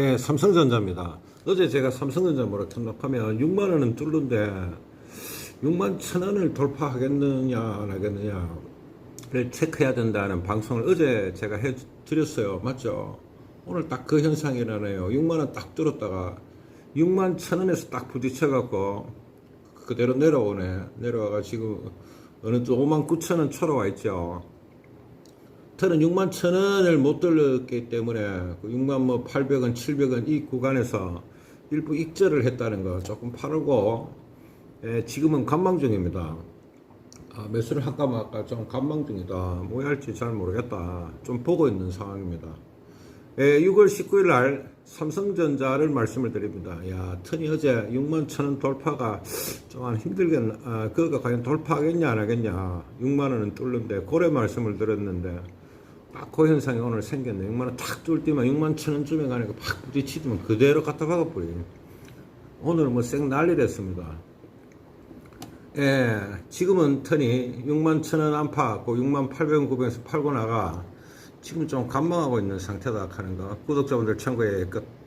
네, 삼성전자입니다. 어제 제가 삼성전자 뭐라 탐락하면 6만 원은 뚫는데 6만 천 원을 돌파하겠느냐 안 하겠느냐를 체크해야 된다는 방송을 어제 제가 해 드렸어요. 맞죠? 오늘 딱 그 현상이 일어나요. 6만 원 딱 뚫었다가 6만 천 원에서 딱 부딪혀 갖고 그대로 내려오네. 내려와가 지금 어느 또 5만 9천 원 초로 와 있죠. 저는 6만 천 원을 못 들렸기 때문에 그 6만 뭐 800원, 700원 이 구간에서 일부 익절을 했다는 거 조금 팔고 예, 지금은 관망 중입니다. 아, 매수를 할까 말까 좀 관망 중이다. 뭐 할지 잘 모르겠다. 좀 보고 있는 상황입니다. 예, 6월 19일 날 삼성전자를 말씀을 드립니다. 야, 턴이 어제 6만 천원 돌파가 좀 힘들겠나, 아, 그거가 과연 돌파하겠냐, 안 하겠냐. 6만 원은 뚫는데, 고래 말씀을 드렸는데, 딱그 현상이 오늘 생겼네. 6만 원 탁 뚫 때만 6만 천 원쯤에 가니까 팍 부딪히면 그대로 갖다 박아버려. 오늘은 뭐쌩 난리 됐습니다. 예, 지금은 턴이 6만 천 원 안팎, 그 6만 800원, 900원에서 팔고 나가 지금 좀 관망하고 있는 상태다 하는 거. 구독자분들 참고해 끝.